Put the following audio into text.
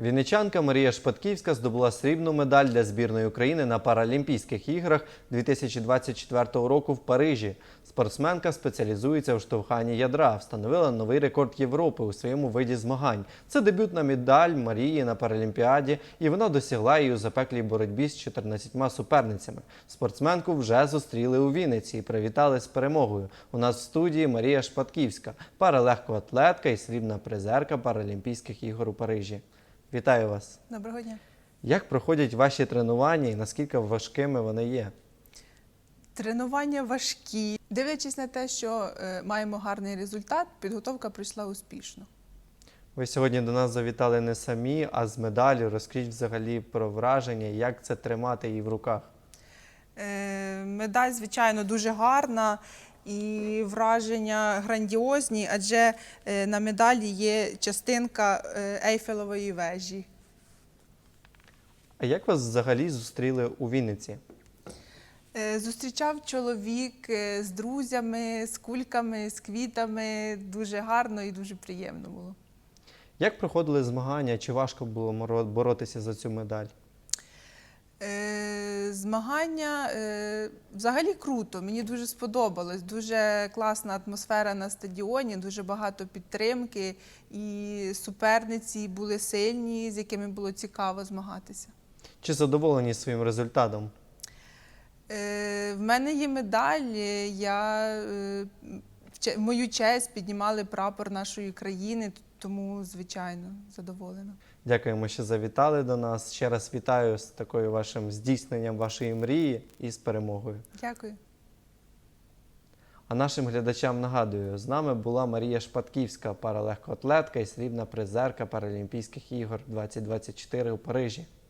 Вінничанка Марія Шпатківська здобула срібну медаль для збірної України на Паралімпійських іграх 2024 року в Парижі. Спортсменка спеціалізується у штовханні ядра, встановила новий рекорд Європи у своєму виді змагань. Це дебютна медаль Марії на Паралімпіаді, і вона досягла її у запеклій боротьбі з 14 суперницями. Спортсменку вже зустріли у Вінниці і привітали з перемогою. У нас в студії Марія Шпатківська, паралегкоатлетка і срібна призерка Паралімпійських ігор у Парижі. Вітаю вас! Доброго дня. Як проходять ваші тренування і наскільки важкими вони є? Тренування важкі. Дивлячись на те, що е, маємо гарний результат, підготовка пройшла успішно. Ви сьогодні до нас завітали не самі, а з медаллю. Розкажіть взагалі про враження, як це тримати її в руках. Е, медаль, звичайно, дуже гарна і враження грандіозні, адже е, на медалі є частинка е, Ейфелевої вежі. А як вас взагалі зустріли у Вінниці? Е, Зустрічав чоловік з друзями, з кульками, з квітами. Дуже гарно і дуже приємно було. Як проходили змагання? Чи важко було боротися за цю медаль? Е, Змагання е, взагалі круто. Мені дуже сподобалось. Дуже класна атмосфера на стадіоні, дуже багато підтримки, і суперниці були сильні, з якими було цікаво змагатися. Чи задоволені своїм результатом? Е, В мене є медаль. Я е, в мою честь піднімали прапор нашої країни, тому звичайно задоволена. Дякуємо, що завітали до нас. Ще раз вітаю з такою вашим здійсненням вашої мрії і з перемогою. Дякую. А нашим глядачам нагадую, з нами була Марія Шпатківська, паралегкоатлетка і срібна призерка Паралімпійських ігор 2024 у Парижі.